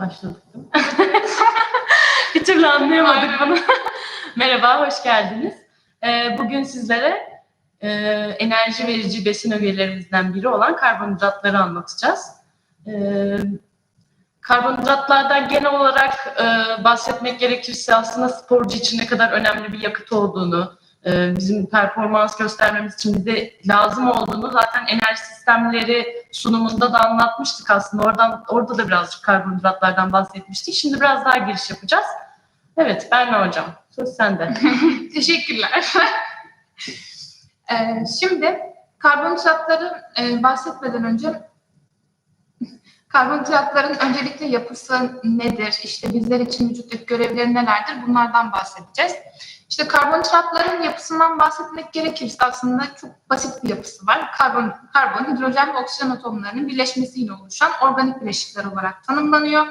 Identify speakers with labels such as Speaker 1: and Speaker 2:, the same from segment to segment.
Speaker 1: Başladık değil mi? bir türlü anlayamadık bunu. Merhaba, hoş geldiniz. Ee, bugün sizlere e, enerji verici besin ögelerimizden biri olan karbonhidratları anlatacağız. Ee, karbonhidratlardan genel olarak e, bahsetmek gerekirse aslında sporcu için ne kadar önemli bir yakıt olduğunu, e, bizim performans göstermemiz için bize lazım olduğunu zaten enerji sistemleri sunumunda da anlatmıştık aslında. Oradan orada da birazcık karbonhidratlardan bahsetmiştik. Şimdi biraz daha giriş yapacağız. Evet, Berna Hocam, söz sende.
Speaker 2: Teşekkürler. Ee, şimdi karbonhidratları e, bahsetmeden önce karbonhidratların öncelikle yapısı nedir? İşte bizler için vücuttaki görevleri nelerdir? Bunlardan bahsedeceğiz. İşte karbonhidratların yapısından bahsetmek gerekirse aslında çok basit bir yapısı var. Karbon, karbon, hidrojen ve oksijen atomlarının birleşmesiyle oluşan organik bileşikler olarak tanımlanıyor.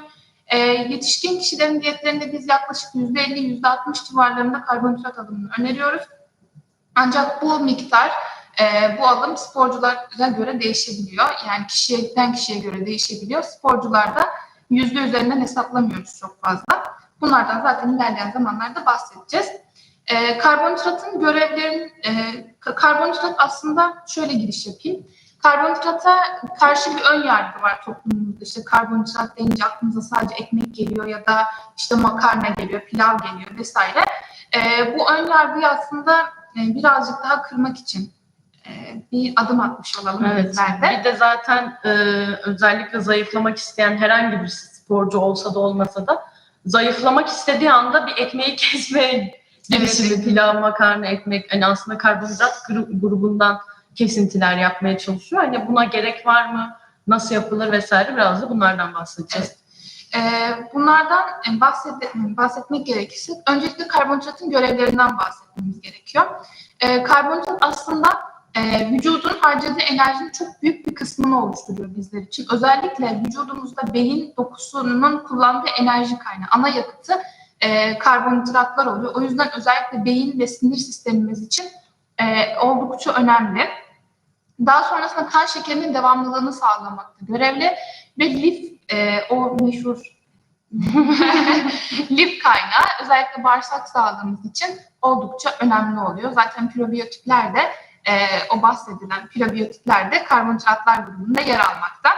Speaker 2: E, yetişkin kişilerin diyetlerinde biz yaklaşık %50-%60 civarlarında karbonhidrat alımını öneriyoruz. Ancak bu miktar, e, bu alım sporculara göre değişebiliyor. Yani kişiden kişiye göre değişebiliyor. Sporcularda yüzde üzerinden hesaplamıyoruz çok fazla. Bunlardan zaten ilerleyen zamanlarda bahsedeceğiz. E, karbonhidratın görevlerin, e, karbonhidrat aslında şöyle giriş yapayım. Karbonhidrata karşı bir ön yargı var toplumumuzda. İşte karbonhidrat deyince aklımıza sadece ekmek geliyor ya da işte makarna geliyor, pilav geliyor vesaire. E, bu ön yargıyı aslında e, birazcık daha kırmak için bir adım atmış olalım
Speaker 1: Evet,
Speaker 2: bizler
Speaker 1: bir de zaten e, özellikle zayıflamak isteyen herhangi bir sporcu olsa da olmasa da zayıflamak istediği anda bir ekmeği kesmeye girişimi,
Speaker 2: Evet.
Speaker 1: pilav, makarna, ekmek, hani aslında karbonhidrat gru- grubundan kesintiler yapmaya çalışıyor. Hani buna gerek var mı? Nasıl yapılır vesaire biraz da bunlardan bahsedeceğiz.
Speaker 2: E, bunlardan e, bahset, bahsetmek gerekirse öncelikle karbonhidratın görevlerinden bahsetmemiz gerekiyor. E, karbonhidrat aslında e, vücudun harcadığı enerjinin çok büyük bir kısmını oluşturuyor bizler için. Özellikle vücudumuzda beyin dokusunun kullandığı enerji kaynağı, ana yakıtı e, karbonhidratlar oluyor. O yüzden özellikle beyin ve sinir sistemimiz için e, oldukça önemli. Daha sonrasında kan şekerinin devamlılığını sağlamakta görevli ve lif, e, o meşhur lif kaynağı özellikle bağırsak sağlığımız için oldukça önemli oluyor. Zaten probiyotikler de e, o bahsedilen probiyotikler karbonhidratlar grubunda yer almakta.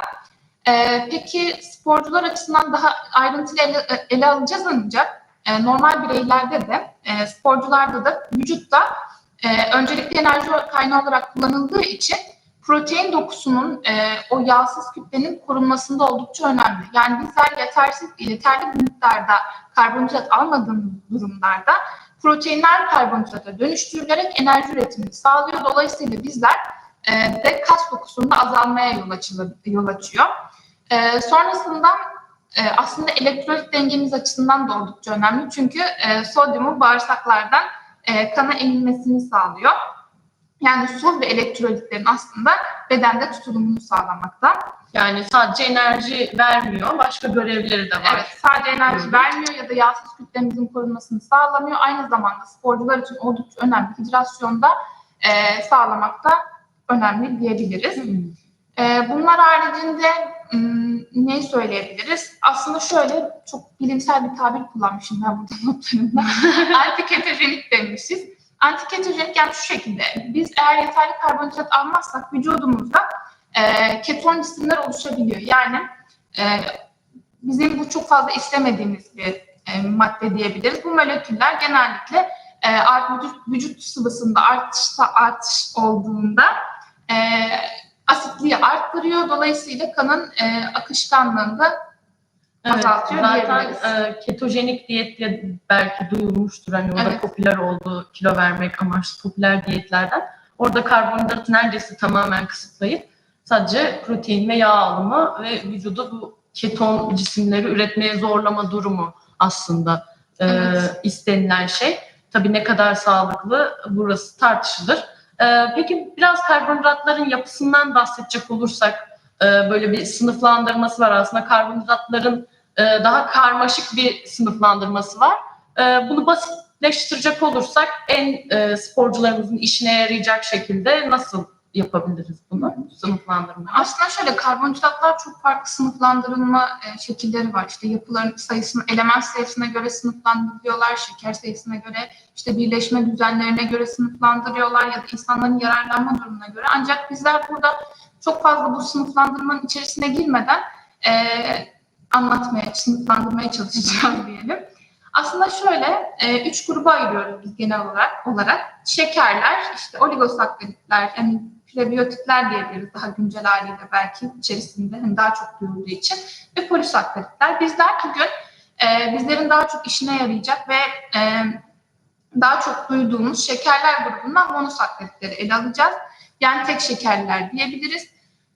Speaker 2: E, peki sporcular açısından daha ayrıntılı ele, ele alacağız ancak e, normal bireylerde de e, sporcularda da vücutta e, öncelikli enerji kaynağı olarak kullanıldığı için protein dokusunun e, o yağsız kütlenin korunmasında oldukça önemli. Yani bizler yetersiz, yeterli miktarda karbonhidrat almadığımız durumlarda proteinler karbonhidrata dönüştürülerek enerji üretimini sağlıyor. Dolayısıyla bizler e, de kas dokusunda azalmaya yol, açılı, yol açıyor. E, sonrasında e, aslında elektrolit dengemiz açısından da oldukça önemli. Çünkü e, sodyumu bağırsaklardan e, kana emilmesini sağlıyor. Yani su ve elektrolitlerin aslında bedende tutulumunu sağlamakta.
Speaker 1: Yani sadece enerji vermiyor, başka görevleri de var.
Speaker 2: Evet, sadece enerji
Speaker 1: Hı.
Speaker 2: vermiyor ya da yağsız kütlemizin korunmasını sağlamıyor. Aynı zamanda sporcular için oldukça önemli hidrasyonda e, sağlamakta önemli diyebiliriz.
Speaker 1: Hmm.
Speaker 2: E, bunlar haricinde neyi söyleyebiliriz? Aslında şöyle çok bilimsel bir tabir kullanmışım ben burada notlarımda. Antiketojenik demişiz. Antiketojenik yani şu şekilde. Biz eğer yeterli karbonhidrat almazsak vücudumuzda e, keton cisimler oluşabiliyor. Yani e, bizim bu çok fazla istemediğimiz bir e, madde diyebiliriz. Bu moleküller genellikle e, art- vücut, vücut sıvısında artış, artış olduğunda e, asitliği arttırıyor. Dolayısıyla kanın e, akışkanlığını da
Speaker 1: Evet,
Speaker 2: azaltıyor
Speaker 1: zaten e, ketojenik diyet diye belki duyulmuştur. Hani o da
Speaker 2: Evet.
Speaker 1: popüler oldu kilo vermek amaçlı popüler diyetlerden. Orada karbonhidratı neredeyse tamamen kısıtlayıp sadece protein ve yağ alımı ve vücudu bu keton cisimleri üretmeye zorlama durumu aslında e,
Speaker 2: Evet.
Speaker 1: istenilen şey. Tabii ne kadar sağlıklı burası tartışılır. E, peki biraz karbonhidratların yapısından bahsedecek olursak e, böyle bir sınıflandırması var aslında. Karbonhidratların e, daha karmaşık bir sınıflandırması var. E, bunu basitleştirecek olursak en sporcularımızın işine yarayacak şekilde nasıl yapabiliriz bunu sınıflandırmayı?
Speaker 2: Aslında şöyle karbonhidratlar çok farklı sınıflandırılma şekilleri var. İşte yapıların sayısını, element sayısına göre sınıflandırıyorlar, şeker sayısına göre, işte birleşme düzenlerine göre sınıflandırıyorlar ya da insanların yararlanma durumuna göre. Ancak bizler burada çok fazla bu sınıflandırmanın içerisine girmeden e, anlatmaya, sınıflandırmaya çalışacağız diyelim. Aslında şöyle, e, üç gruba ayırıyoruz biz genel olarak. olarak. Şekerler, işte oligosakkaritler, yani prebiyotikler diyebiliriz daha güncel haliyle belki içerisinde hani daha çok duyulduğu için ve polisakkaritler. Bizler bugün e, bizlerin daha çok işine yarayacak ve e, daha çok duyduğumuz şekerler grubundan monosakkaritleri ele alacağız. Yani tek şekerler diyebiliriz.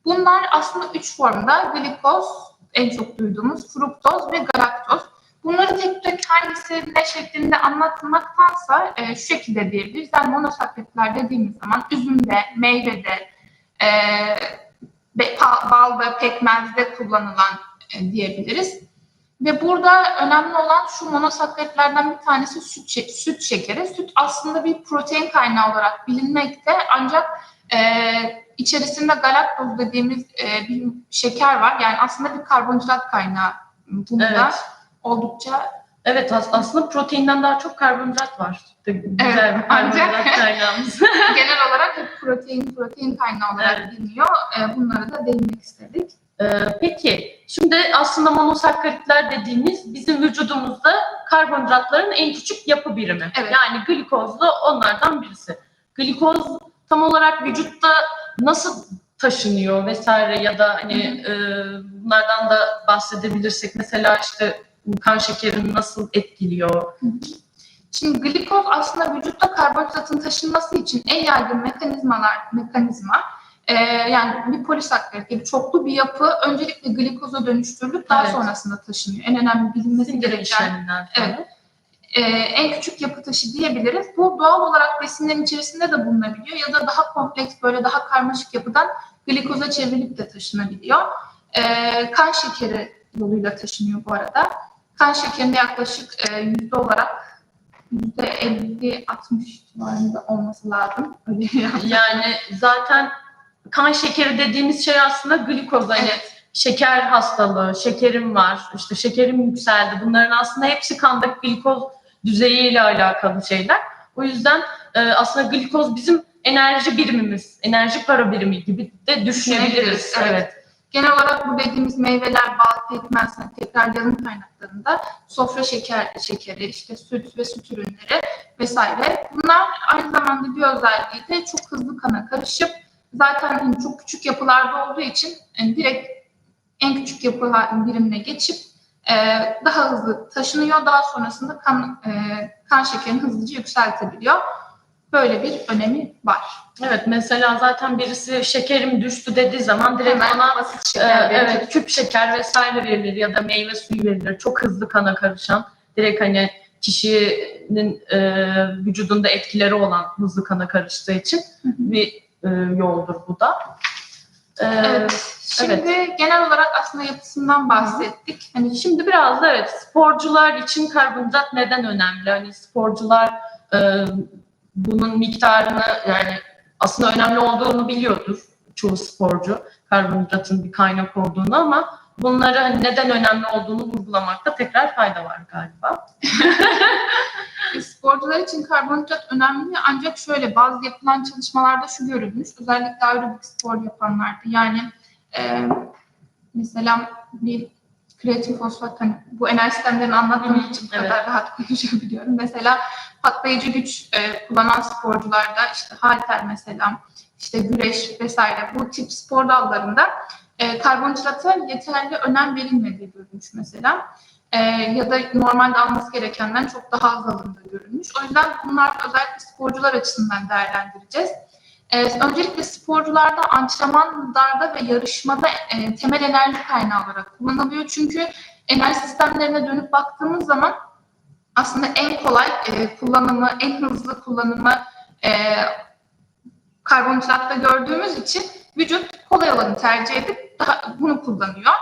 Speaker 2: Bunlar aslında üç formda glikoz, en çok duyduğumuz fruktoz ve galaktoz. Bunları tek tek hangisi ne şeklinde anlatmaktansa e, şu şekilde diyebiliriz. Yani monosakkaritler dediğimiz zaman üzümde, meyvede, e, balda, pekmezde kullanılan e, diyebiliriz. Ve burada önemli olan şu monosakkaritlerden bir tanesi süt, süt şekeri. Süt aslında bir protein kaynağı olarak bilinmekte ancak e, içerisinde galaktoz dediğimiz e, bir şeker var. Yani aslında bir karbonhidrat kaynağı. Bunda
Speaker 1: Evet.
Speaker 2: oldukça
Speaker 1: Evet as- aslında proteinden daha çok karbonhidrat var. Sütte Güzel
Speaker 2: Evet,
Speaker 1: bir karbonhidrat kaynağımız.
Speaker 2: genel olarak hep protein protein kaynağı olarak
Speaker 1: Evet.
Speaker 2: biliniyor. E, bunlara da değinmek istedik.
Speaker 1: Ee, peki şimdi aslında monosakkaritler dediğimiz bizim vücudumuzda karbonhidratların en küçük yapı birimi.
Speaker 2: Evet.
Speaker 1: Yani glikoz da onlardan birisi. Glikoz tam olarak vücutta nasıl taşınıyor vesaire ya da hani e, bunlardan da bahsedebilirsek mesela işte kan şekerini nasıl etkiliyor?
Speaker 2: Şimdi glikoz aslında vücutta karbonhidratın taşınması için en yaygın mekanizmalar mekanizma e, yani bir polisakkarit gibi çoklu bir yapı öncelikle glikoza dönüştürülüp daha
Speaker 1: Evet.
Speaker 2: sonrasında taşınıyor. En önemli bilinmesi gereken. Evet. e, en küçük yapı taşı diyebiliriz. Bu doğal olarak besinlerin içerisinde de bulunabiliyor ya da daha kompleks böyle daha karmaşık yapıdan glikoza çevrilip de taşınabiliyor. E, kan şekeri yoluyla taşınıyor bu arada. Kan şekerinde yaklaşık e, yüzde olarak yüzde 50-60 civarında olması lazım. Öyle. Yani
Speaker 1: zaten kan şekeri dediğimiz şey aslında glikoz. Hani
Speaker 2: Evet.
Speaker 1: şeker hastalığı, şekerim var, işte şekerim yükseldi. Bunların aslında hepsi kandaki glikoz düzeyiyle alakalı şeyler. O yüzden e, aslında glikoz bizim enerji birimimiz, enerji para birimi gibi de düşünebiliriz.
Speaker 2: Evet.
Speaker 1: Evet.
Speaker 2: Genel olarak bu dediğimiz meyveler, bal, pekmez, hani tekrar yarım kaynaklarında sofra şeker, şekeri, işte süt ve süt ürünleri vesaire. Bunlar aynı zamanda bir özelliği de çok hızlı kana karışıp zaten hani çok küçük yapılarda olduğu için yani direkt en küçük yapı birimine geçip e, daha hızlı taşınıyor. Daha sonrasında kan, e, kan şekerini hızlıca yükseltebiliyor. Böyle bir önemi var.
Speaker 1: Evet, mesela zaten birisi şekerim düştü dediği zaman direkt
Speaker 2: Hemen
Speaker 1: ona
Speaker 2: basit
Speaker 1: e,
Speaker 2: şeker verilir.
Speaker 1: evet küp şeker vesaire verilir ya da meyve suyu verilir. Çok hızlı kana karışan, direkt hani kişinin e, vücudunda etkileri olan hızlı kana karıştığı için
Speaker 2: Hı hı.
Speaker 1: bir e, yoldur bu da. E,
Speaker 2: Evet. Şimdi genel olarak aslında yapısından bahsettik. Hani
Speaker 1: Şimdi biraz da evet sporcular için karbonhidrat neden önemli? Hani sporcular e, bunun miktarını yani aslında önemli olduğunu biliyordur çoğu sporcu karbonhidratın bir kaynak olduğunu ama bunları hani neden önemli olduğunu vurgulamakta tekrar fayda var galiba.
Speaker 2: Sporcular için karbonhidrat önemli ancak şöyle bazı yapılan çalışmalarda şu görülmüş. Özellikle aerobik spor yapanlarda yani e, mesela bir kreatin fosfat hani bu enerji sistemlerini anlattığım için bu
Speaker 1: evet.
Speaker 2: kadar rahat konuşabiliyorum. Mesela patlayıcı güç e, kullanan sporcularda işte halter mesela işte güreş vesaire bu tip spor dallarında e, karbonhidrata yeterli önem verilmediği görülmüş mesela. Ee, ya da normalde alması gerekenden çok daha az alındığı görülmüş. O yüzden bunlar özellikle sporcular açısından değerlendireceğiz. Ee, öncelikle sporcularda antrenmanlarda ve yarışmada e, temel enerji kaynağı olarak kullanılıyor. Çünkü enerji sistemlerine dönüp baktığımız zaman aslında en kolay e, kullanımı, en hızlı kullanımı e, karbonhidratta gördüğümüz için vücut kolay olanı tercih edip daha, bunu kullanıyor.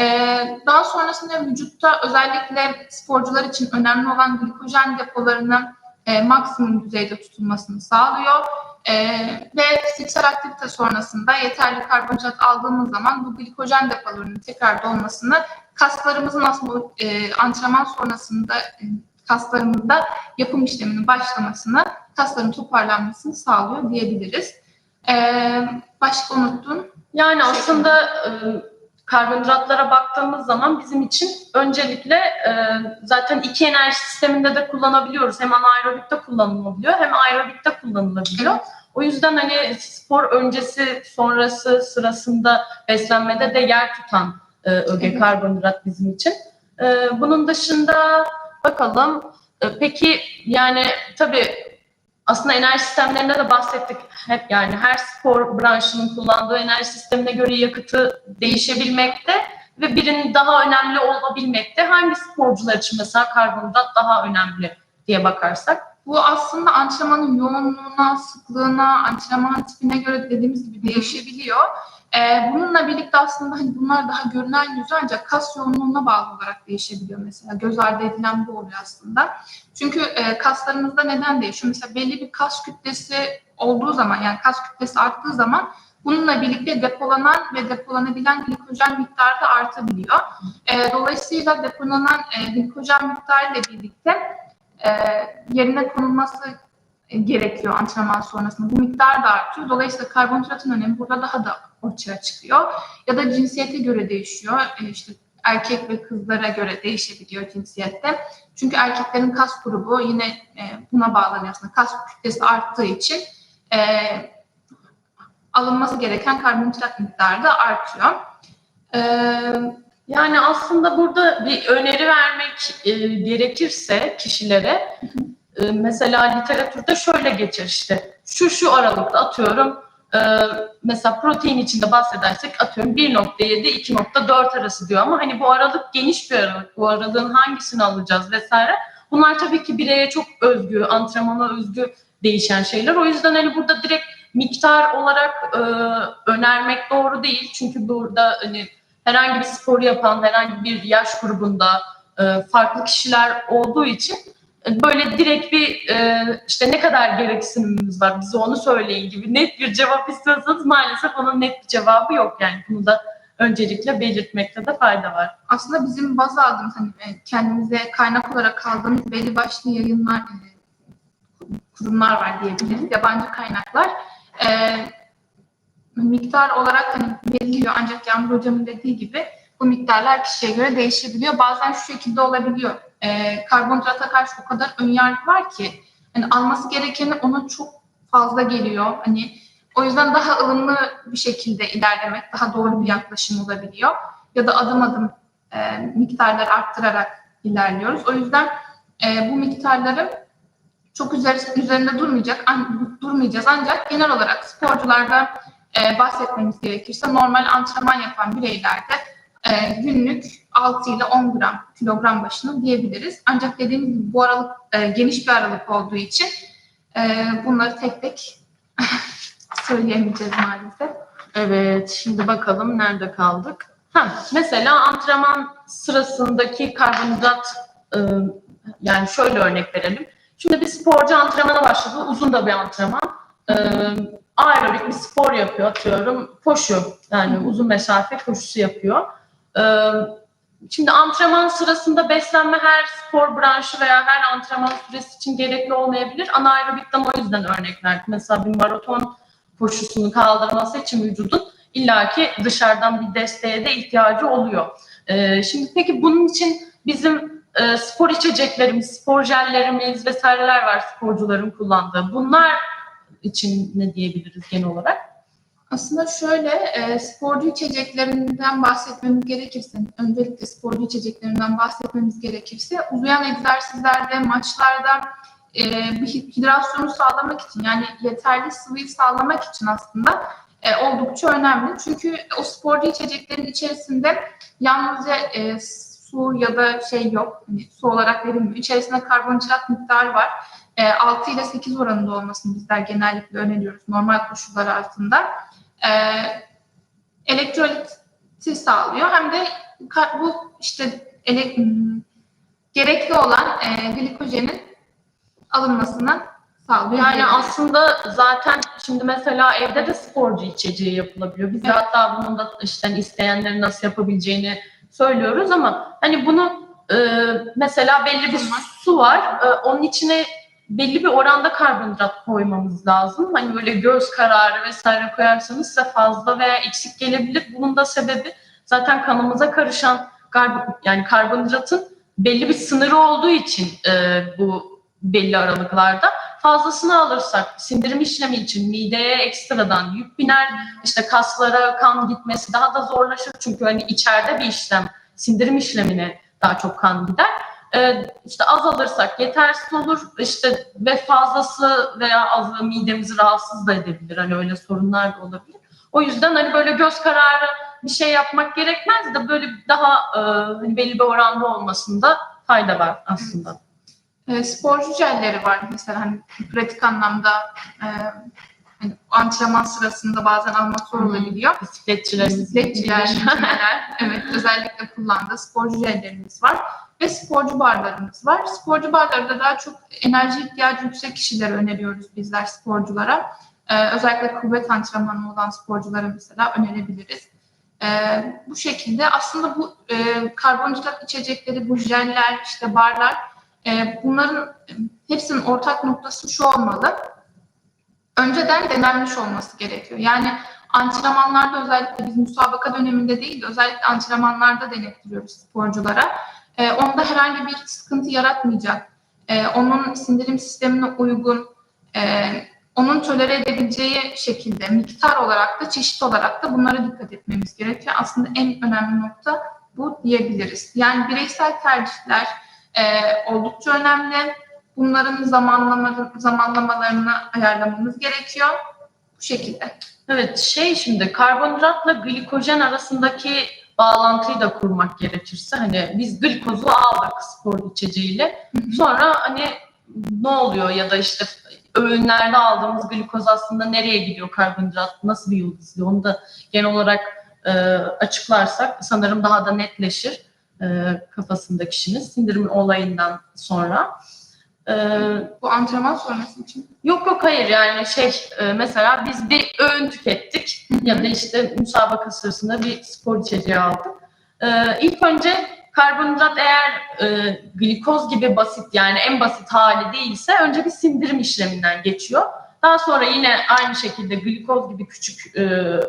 Speaker 2: Ee, daha sonrasında vücutta özellikle sporcular için önemli olan glikojen depolarının e, maksimum düzeyde tutulmasını sağlıyor. E, ve fiziksel aktivite sonrasında yeterli karbonhidrat aldığımız zaman bu glikojen depolarının tekrar dolmasını kaslarımızın aslında e, antrenman sonrasında e, kaslarımızda yapım işleminin başlamasını, kasların toparlanmasını sağlıyor diyebiliriz. Ee, başka unuttun.
Speaker 1: Yani aslında e, karbonhidratlara baktığımız zaman bizim için öncelikle e, zaten iki enerji sisteminde de kullanabiliyoruz. Hem anaerobikte kullanılabiliyor hem aerobikte kullanılabiliyor.
Speaker 2: Evet.
Speaker 1: O yüzden hani spor öncesi, sonrası, sırasında beslenmede de yer tutan e, öge
Speaker 2: Evet.
Speaker 1: karbonhidrat bizim için. E, bunun dışında bakalım. E, peki yani tabii aslında enerji sistemlerinde de bahsettik. Hep yani her spor branşının kullandığı enerji sistemine göre yakıtı değişebilmekte ve birinin daha önemli olabilmekte. Hangi sporcular için mesela karbonhidrat daha önemli diye bakarsak?
Speaker 2: Bu aslında antrenmanın yoğunluğuna, sıklığına, antrenman tipine göre dediğimiz gibi değişebiliyor. Ee, bununla birlikte aslında hani bunlar daha görünen yüzü ancak kas yoğunluğuna bağlı olarak değişebiliyor mesela. Göz ardı edilen bu oluyor aslında. Çünkü e, kaslarımızda neden değişiyor? Mesela belli bir kas kütlesi olduğu zaman yani kas kütlesi arttığı zaman bununla birlikte depolanan ve depolanabilen glikojen miktarı da artabiliyor. E, dolayısıyla depolanan e, glikojen miktarı ile birlikte e, yerine konulması e, gerekiyor antrenman sonrasında. Bu miktar da artıyor. Dolayısıyla karbonhidratın önemi burada daha da ortaya çıkıyor. Ya da cinsiyete göre değişiyor. E, işte erkek ve kızlara göre değişebiliyor cinsiyette. Çünkü erkeklerin kas grubu yine e, buna bağlanıyor aslında. Kas kütlesi arttığı için e, alınması gereken karbonhidrat miktarı da artıyor. E,
Speaker 1: Yani aslında burada bir öneri vermek e, gerekirse kişilere e, mesela literatürde şöyle geçer işte şu şu aralıkta atıyorum e, mesela protein içinde bahsedersek atıyorum 1.7 2.4 arası diyor. Ama hani bu aralık geniş bir aralık. Bu aralığın hangisini alacağız vesaire? Bunlar tabii ki bireye çok özgü antrenmana özgü değişen şeyler. O yüzden hani burada direkt miktar olarak e, önermek doğru değil. Çünkü burada hani herhangi bir spor yapan herhangi bir yaş grubunda e, farklı kişiler olduğu için böyle direkt bir e, işte ne kadar gereksinimimiz var bize onu söyleyin gibi net bir cevap istiyorsanız maalesef onun net bir cevabı yok yani bunu da öncelikle belirtmekte de fayda var.
Speaker 2: aslında bizim baz aldığımız hani e, kendimize kaynak olarak aldığımız belli başlı yayınlar e, kurumlar var diyebiliriz. Yabancı kaynaklar. E, miktar olarak hani veriliyor ancak Yağmur Hocam'ın dediği gibi bu miktarlar kişiye göre değişebiliyor. Bazen şu şekilde olabiliyor. E, karbonhidrata karşı o kadar önyargı var ki hani alması gerekeni ona çok fazla geliyor. Hani o yüzden daha ılımlı bir şekilde ilerlemek daha doğru bir yaklaşım olabiliyor. Ya da adım adım e, miktarları arttırarak ilerliyoruz. O yüzden e, bu miktarları çok üzeri- üzerinde durmayacak, an- durmayacağız ancak genel olarak sporcularda e, bahsetmemiz gerekirse normal antrenman yapan bireylerde e, günlük 6 ile 10 gram kilogram başına diyebiliriz. Ancak dediğim gibi bu aralık e, geniş bir aralık olduğu için e, bunları tek tek söyleyemeyeceğiz maalesef.
Speaker 1: Evet, şimdi bakalım nerede kaldık? Ha, mesela antrenman sırasındaki karbonhidrat e, yani şöyle örnek verelim. Şimdi bir sporcu antrenmana başladı, uzun da bir antrenman. E, aerobik bir spor yapıyor atıyorum, koşu yani uzun mesafe koşusu yapıyor. E, şimdi antrenman sırasında beslenme her spor branşı veya her antrenman süresi için gerekli olmayabilir. Anaerobikten o yüzden örnek verdim. Mesela bir maraton koşusunu kaldırması için vücudun illaki dışarıdan bir desteğe de ihtiyacı oluyor. Ee, şimdi peki bunun için bizim e, spor içeceklerimiz, spor jellerimiz vesaireler var sporcuların kullandığı. Bunlar için ne diyebiliriz genel olarak?
Speaker 2: Aslında şöyle e, sporcu içeceklerinden bahsetmemiz gerekirse, öncelikle sporcu içeceklerinden bahsetmemiz gerekirse uzayan egzersizlerde, maçlarda e, bir hi- hidrasyonu sağlamak için yani yeterli sıvıyı sağlamak için aslında e, oldukça önemli. Çünkü o sporcu içeceklerin içerisinde yalnızca e, su ya da şey yok, hani su olarak verilmiyor. İçerisinde karbonhidrat miktarı var. E, 6 ile 8 oranında olmasını bizler genellikle öneriyoruz normal koşullar altında e, elektroliti sağlıyor. Hem de bu işte ele- gerekli olan e, glikojenin alınmasına sağlıyor.
Speaker 1: Yani
Speaker 2: diyebiliriz.
Speaker 1: aslında zaten şimdi mesela evde de sporcu içeceği yapılabiliyor. Biz
Speaker 2: Evet.
Speaker 1: hatta bunun da işte isteyenlerin nasıl yapabileceğini söylüyoruz ama hani bunu e, mesela belli bir su var. e, onun içine belli bir oranda karbonhidrat koymamız lazım. Hani böyle göz kararı vesaire koyarsanız size fazla veya eksik gelebilir. Bunun da sebebi zaten kanımıza karışan karbon yani karbonhidratın belli bir sınırı olduğu için e, bu belli aralıklarda fazlasını alırsak sindirim işlemi için mideye ekstradan yük biner. İşte kaslara kan gitmesi daha da zorlaşır. Çünkü hani içeride bir işlem, sindirim işlemine daha çok kan gider. Ee, işte az alırsak yetersiz olur. İşte ve fazlası veya azı midemizi rahatsız da edebilir. Hani öyle sorunlar da olabilir. O yüzden hani böyle göz kararı bir şey yapmak gerekmez de böyle daha e, hani belli bir oranda olmasında fayda var aslında.
Speaker 2: E, sporcu jelleri var mesela hani pratik anlamda e, hani antrenman sırasında bazen almak zor olabiliyor. Bisikletçiler, jimnaler, evet özellikle kullandığı sporcu jellerimiz var ve sporcu barlarımız var. Sporcu barları da daha çok enerji ihtiyacı yüksek kişilere öneriyoruz bizler sporculara. Ee, özellikle kuvvet antrenmanı olan sporculara mesela önerebiliriz. Ee, bu şekilde aslında bu e, karbonhidrat içecekleri, bu jeller, işte barlar e, bunların hepsinin ortak noktası şu olmalı. Önceden denenmiş olması gerekiyor. Yani antrenmanlarda özellikle biz müsabaka döneminde değil de özellikle antrenmanlarda denettiriyoruz sporculara. Ee, onda herhangi bir sıkıntı yaratmayacak, e, onun sindirim sistemine uygun, e, onun tolere edebileceği şekilde miktar olarak da çeşit olarak da bunlara dikkat etmemiz gerekiyor. Aslında en önemli nokta bu diyebiliriz. Yani bireysel tercihler e, oldukça önemli. Bunların zamanlama, zamanlamalarını ayarlamamız gerekiyor. Bu şekilde.
Speaker 1: Evet şey şimdi karbonhidratla glikojen arasındaki bağlantıyı da kurmak gerekirse hani biz glikozu aldık spor içeceğiyle sonra hani ne oluyor ya da işte öğünlerde aldığımız glikoz aslında nereye gidiyor karbonhidrat nasıl bir yol izliyor onu da genel olarak e, açıklarsak sanırım daha da netleşir e, kafasında kişinin sindirim olayından sonra. E,
Speaker 2: Bu antrenman sonrası için.
Speaker 1: Yok yok hayır yani şey e, mesela biz bir öğün tükettik ya da işte müsabaka sırasında bir spor içeceği aldık. E, ilk önce karbonhidrat eğer e, glikoz gibi basit yani en basit hali değilse önce bir sindirim işleminden geçiyor. Daha sonra yine aynı şekilde glikoz gibi küçük e,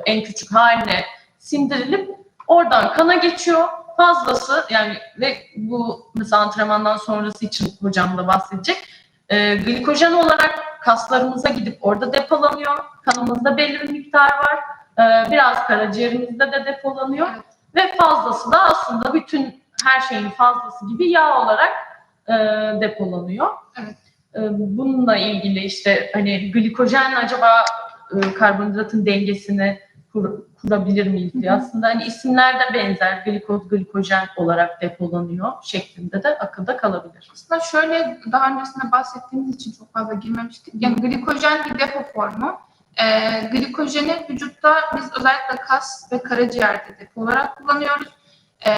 Speaker 1: en küçük haline sindirilip oradan kana geçiyor. Fazlası yani ve bu mesela antrenmandan sonrası için hocam da bahsedecek. E, glikojen olarak kaslarımıza gidip orada depolanıyor. Kanımızda belli bir miktar var. E, biraz karaciğerimizde de depolanıyor.
Speaker 2: Evet.
Speaker 1: Ve fazlası da aslında bütün her şeyin fazlası gibi yağ olarak e, depolanıyor.
Speaker 2: Evet.
Speaker 1: E, bununla ilgili işte hani glikojen acaba e, karbonhidratın dengesini kur- kurabilir miyiz diye aslında hani isimler de benzer glikoz glikojen olarak depolanıyor şeklinde de akılda kalabilir.
Speaker 2: Aslında şöyle daha öncesinde bahsettiğimiz için çok fazla girmemiştik. Yani glikojen bir depo formu. Ee, glikojeni vücutta biz özellikle kas ve karaciğerde depo olarak kullanıyoruz. Ee,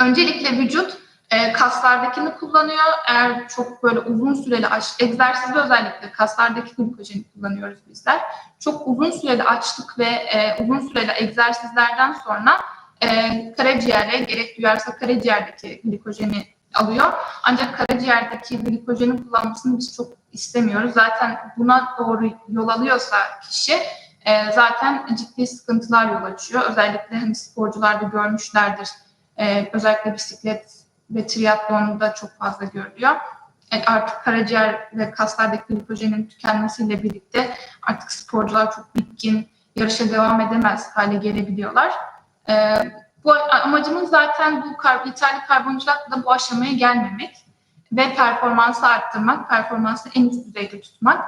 Speaker 2: öncelikle vücut e, kaslardakini kullanıyor. Eğer çok böyle uzun süreli aç, egzersizde özellikle kaslardaki glikojeni kullanıyoruz bizler. Çok uzun süreli açlık ve e, uzun süreli egzersizlerden sonra e, karaciğere gerek duyarsa karaciğerdeki glikojeni alıyor. Ancak karaciğerdeki glikojeni kullanmasını biz çok istemiyoruz. Zaten buna doğru yol alıyorsa kişi e, zaten ciddi sıkıntılar yol açıyor. Özellikle hani sporcularda görmüşlerdir. E, özellikle bisiklet ve triatlonda çok fazla görülüyor. Yani artık karaciğer ve kaslardaki glikojenin tükenmesiyle birlikte artık sporcular çok bitkin, yarışa devam edemez hale gelebiliyorlar. Ee, bu amacımız zaten bu kar, yeterli karbonhidratla bu aşamaya gelmemek ve performansı arttırmak, performansı en üst düzeyde tutmak.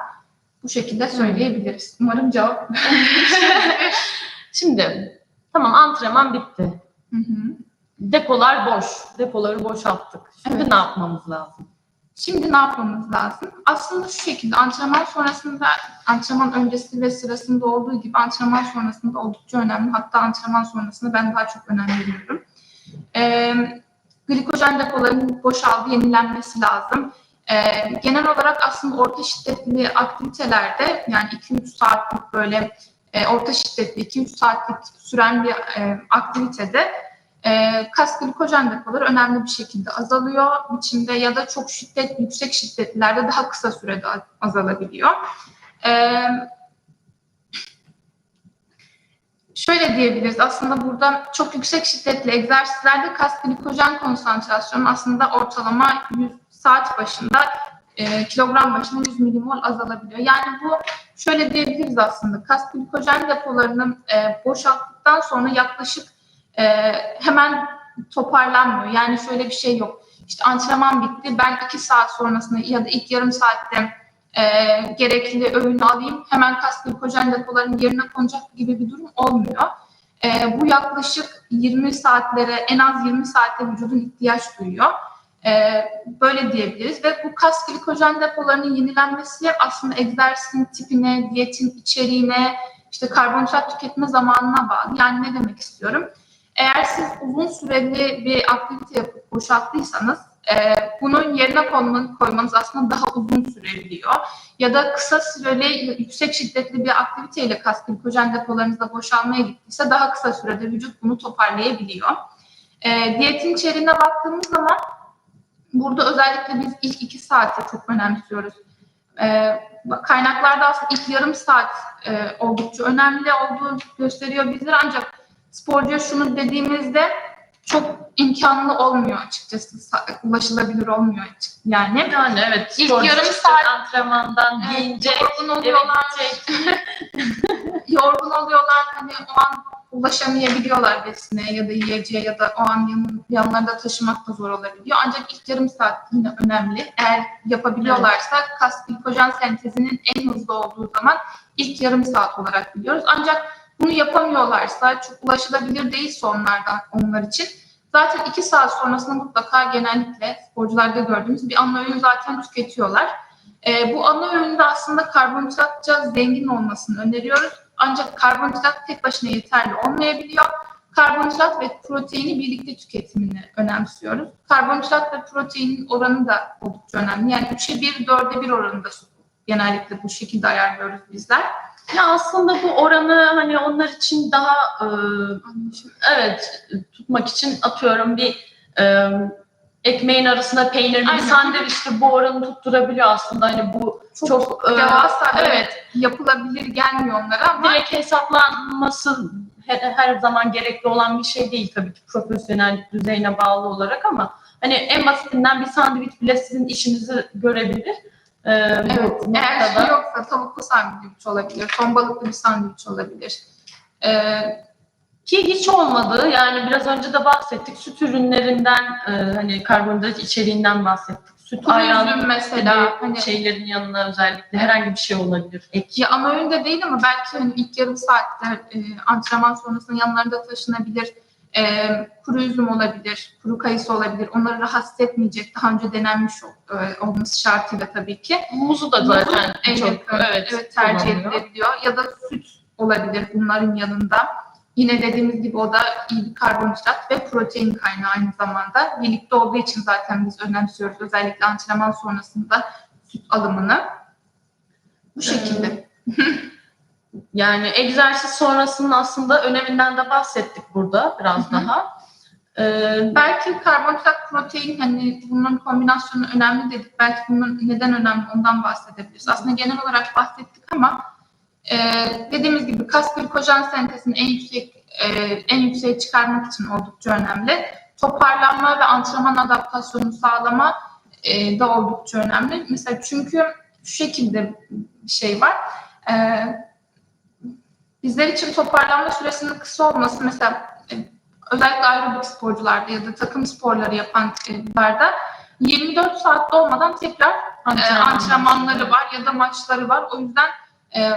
Speaker 2: Bu şekilde söyleyebiliriz. Umarım cevap.
Speaker 1: Şimdi tamam antrenman bitti.
Speaker 2: Hı hı.
Speaker 1: Depolar boş. Depoları boşalttık. Şimdi
Speaker 2: Evet.
Speaker 1: ne yapmamız lazım?
Speaker 2: Şimdi ne yapmamız lazım? Aslında şu şekilde antrenman sonrasında, antrenman öncesi ve sırasında olduğu gibi antrenman sonrasında oldukça önemli. Hatta antrenman sonrasında ben daha çok önem veriyorum. Ee, glikojen depolarının boşaldı, yenilenmesi lazım. Ee, genel olarak aslında orta şiddetli aktivitelerde yani 2-3 saatlik böyle e, orta şiddetli 2-3 saatlik süren bir e, aktivitede e, kas glikojen depoları önemli bir şekilde azalıyor biçimde ya da çok şiddet yüksek şiddetlilerde daha kısa sürede az- azalabiliyor. E, şöyle diyebiliriz aslında burada çok yüksek şiddetli egzersizlerde kas glikojen konsantrasyonu aslında ortalama 100 saat başında e, kilogram başına 100 milimol azalabiliyor. Yani bu şöyle diyebiliriz aslında kas glikojen depolarının e, boşalttıktan sonra yaklaşık e, hemen toparlanmıyor. Yani şöyle bir şey yok. İşte antrenman bitti. Ben iki saat sonrasında ya da ilk yarım saatte e, gerekli öğünü alayım. Hemen kas glikojen depolarının yerine konacak gibi bir durum olmuyor. E, bu yaklaşık 20 saatlere, en az 20 saatte vücudun ihtiyaç duyuyor. E, böyle diyebiliriz ve bu kas glikojen depolarının yenilenmesi aslında egzersizin tipine, diyetin içeriğine, işte karbonhidrat tüketme zamanına bağlı. Yani ne demek istiyorum? Eğer siz uzun süreli bir aktivite yapıp boşalttıysanız e, bunun yerine koymanız, koymanız aslında daha uzun sürebiliyor. Ya da kısa süreli yüksek şiddetli bir aktiviteyle kas glikojen depolarınızda boşalmaya gittiyse daha kısa sürede vücut bunu toparlayabiliyor. E, diyetin içeriğine baktığımız zaman burada özellikle biz ilk iki saati çok önemsiyoruz. E, kaynaklarda aslında ilk yarım saat e, oldukça önemli olduğu gösteriyor bizlere ancak sporcuya şunu dediğimizde çok imkanlı olmuyor açıkçası. Ulaşılabilir olmuyor açık. Yani
Speaker 1: Yani evet.
Speaker 2: İlk yarım saat-
Speaker 1: antrenmandan
Speaker 2: Evet,
Speaker 1: giyince
Speaker 2: yorgun oluyorlar, yorgun oluyorlar. Hani o an ulaşamayabiliyorlar besine ya da yiyeceğe ya da o an yan, yanlarında taşımak da zor olabiliyor. Ancak ilk yarım saat yine önemli. Eğer yapabiliyorlarsa kas glikojen sentezinin en hızlı olduğu zaman ilk yarım saat olarak biliyoruz. Ancak bunu yapamıyorlarsa, çok ulaşılabilir değilse onlardan onlar için zaten iki saat sonrasında mutlaka genellikle sporcularda gördüğümüz bir ana öğün zaten tüketiyorlar. Ee, bu ana öğünde aslında karbonhidratça zengin olmasını öneriyoruz. Ancak karbonhidrat tek başına yeterli olmayabiliyor. Karbonhidrat ve proteini birlikte tüketimini önemsiyoruz. Karbonhidrat ve proteinin oranı da oldukça önemli. Yani 3'e 1, 4'e 1 oranında genellikle bu şekilde ayarlıyoruz bizler.
Speaker 1: Ya aslında bu oranı hani onlar için daha e, evet tutmak için atıyorum bir e, ekmeğin arasında peynirli bir
Speaker 2: Aynen.
Speaker 1: sandviçte bu oranı tutturabiliyor aslında hani bu
Speaker 2: Çok,
Speaker 1: çok, e,
Speaker 2: devasa evet.
Speaker 1: evet
Speaker 2: yapılabilir gelmiyor onlara ama
Speaker 1: direkt hesaplanması her, her zaman gerekli olan bir şey değil tabii ki profesyonel düzeyine bağlı olarak ama hani en basitinden bir sandviç bile sizin işinizi görebilir. Ee,
Speaker 2: Evet,
Speaker 1: bu
Speaker 2: eğer
Speaker 1: noktada.
Speaker 2: şey yoksa tavuklu sandviç olabilir, ton balıklı bir sandviç olabilir. Ee,
Speaker 1: Ki hiç olmadı. Yani biraz önce de bahsettik. Süt ürünlerinden e, hani karbonhidrat içeriğinden bahsettik. Süt ayran
Speaker 2: mesela, hani
Speaker 1: şeylerin yanına özellikle herhangi bir şey olabilir. Ek.
Speaker 2: ya ana öğünde değil ama belki hani ilk yarım saatte e, antrenman sonrasında yanlarında taşınabilir. E, kuru üzüm olabilir, kuru kayısı olabilir. Onları rahatsız etmeyecek, daha önce denenmiş ol- e, olması şartıyla tabii ki.
Speaker 1: Muzu da zaten
Speaker 2: Evet,
Speaker 1: çok
Speaker 2: evet, evet, tercih edilebiliyor. Ya da süt olabilir bunların yanında. Yine dediğimiz gibi o da iyi bir karbonhidrat ve protein kaynağı aynı zamanda. Birlikte olduğu için zaten biz önemsiyoruz özellikle antrenman sonrasında süt alımını. Bu şekilde.
Speaker 1: Yani egzersiz sonrasının aslında öneminden de bahsettik burada biraz daha. Ee,
Speaker 2: Belki karbonhidrat, protein hani bunların kombinasyonu önemli dedik. Belki bunun neden önemli ondan bahsedebiliriz. Aslında genel olarak bahsettik ama e, dediğimiz gibi kas glikojen sentezini en yüksek e, en yükseğe çıkarmak için oldukça önemli. Toparlanma ve antrenman adaptasyonu sağlama e, da oldukça önemli. Mesela çünkü şu şekilde bir şey var. E, bizler için toparlanma süresinin kısa olması mesela e, özellikle aerobik sporcularda ya da takım sporları yapanlarda 24 saat dolmadan tekrar e,
Speaker 1: antrenman.
Speaker 2: antrenmanları var ya da maçları var. O yüzden e,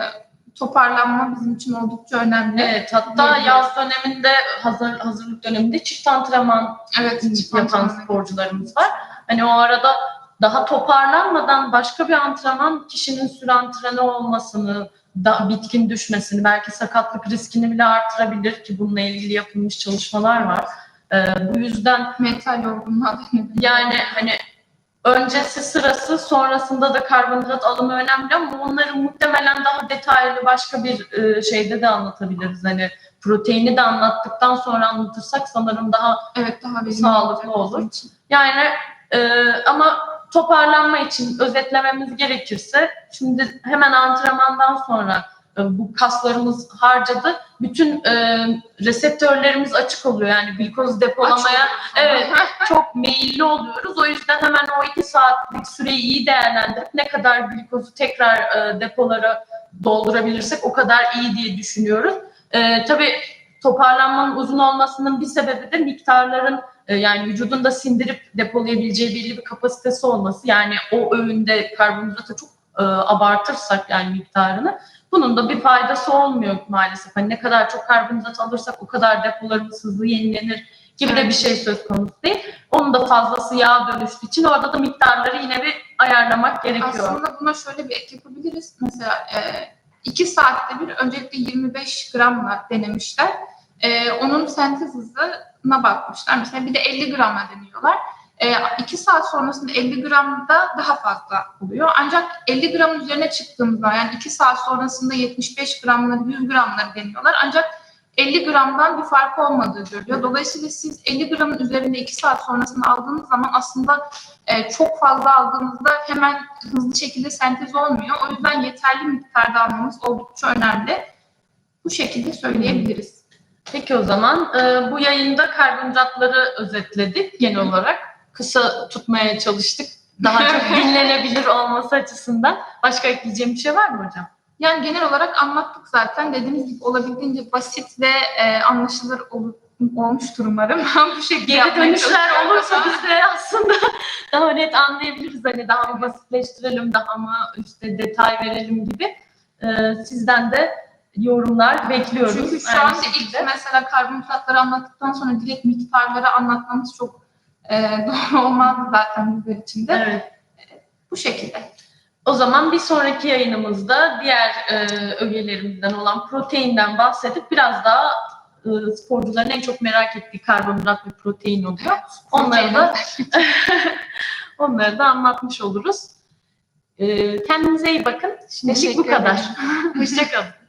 Speaker 2: toparlanma bizim için oldukça önemli.
Speaker 1: Evet, hatta yaz döneminde hazır hazırlık döneminde çift antrenman
Speaker 2: Evet, çift
Speaker 1: yapan
Speaker 2: antrenman.
Speaker 1: sporcularımız var. Hani o arada daha toparlanmadan başka bir antrenman kişinin süre antrenör olmasını, da bitkin düşmesini, belki sakatlık riskini bile artırabilir ki bununla ilgili yapılmış çalışmalar var. Ee, bu yüzden
Speaker 2: mental yorgunluğa
Speaker 1: yani hani öncesi sırası sonrasında da karbonhidrat alımı önemli ama onları muhtemelen daha detaylı başka bir e, şeyde de anlatabiliriz. Hani proteini de anlattıktan sonra anlatırsak sanırım daha
Speaker 2: Evet daha
Speaker 1: Sağlıklı olur. yani e, ama toparlanma için özetlememiz gerekirse şimdi hemen antrenmandan sonra e, bu kaslarımız harcadı. Bütün e, reseptörlerimiz açık oluyor. Yani glikoz depolamaya evet çok meyilli oluyoruz. O yüzden hemen o iki saatlik süreyi iyi değerlendirip ne kadar glikozu tekrar e, depolara doldurabilirsek o kadar iyi diye düşünüyoruz. E, tabii toparlanmanın uzun olmasının bir sebebi de miktarların e, yani vücudun da sindirip depolayabileceği belli bir kapasitesi olması. Yani o öğünde karbonhidratı çok e, abartırsak yani miktarını bunun da bir faydası olmuyor maalesef. Hani ne kadar çok karbonhidrat alırsak o kadar depolarımız hızlı yenilenir gibi de bir şey söz konusu değil. Onun da fazlası yağ dönüştüğü için orada da miktarları yine bir ayarlamak gerekiyor.
Speaker 2: Aslında buna şöyle bir ek yapabiliriz. Mesela e, 2 saatte bir öncelikle 25 gramla denemişler. E, onun sentez hızına bakmışlar. Mesela bir de 50 gramla deniyorlar. 2 saat sonrasında 50 gramda daha fazla oluyor. Ancak 50 gramın üzerine çıktığımızda yani 2 saat sonrasında 75 gramları 100 gramları deniyorlar. Ancak 50 gramdan bir fark olmadığı görülüyor. Dolayısıyla siz 50 gramın üzerinde 2 saat sonrasında aldığınız zaman aslında e, çok fazla aldığınızda hemen hızlı şekilde sentez olmuyor. O yüzden yeterli miktarda almamız oldukça önemli. Bu şekilde söyleyebiliriz.
Speaker 1: Peki o zaman e, bu yayında karbonhidratları özetledik genel olarak. Kısa tutmaya çalıştık. Daha çok dinlenebilir olması açısından. Başka ekleyeceğim bir şey var mı hocam?
Speaker 2: Yani genel olarak anlattık zaten. Dediğimiz gibi olabildiğince basit ve e, anlaşılır ol- olmuştur umarım. Bu şekilde
Speaker 1: Geri dönüşler olursa biz de aslında daha net anlayabiliriz. Hani daha mı basitleştirelim, daha mı işte detay verelim gibi. E, sizden de yorumlar bekliyoruz.
Speaker 2: Çünkü şu anda ilk mesela karbonhidratları anlattıktan sonra direkt miktarları anlatmamız çok e, doğru olmazdı zaten bizler için de.
Speaker 1: Evet.
Speaker 2: Bu şekilde.
Speaker 1: O zaman bir sonraki yayınımızda diğer e, ögelerimizden olan proteinden bahsedip biraz daha e, sporcuların en çok merak ettiği karbonhidrat ve protein oluyor. Onları da onları da anlatmış oluruz. E, kendinize iyi bakın. Şimdilik bu kadar. Hoşçakalın.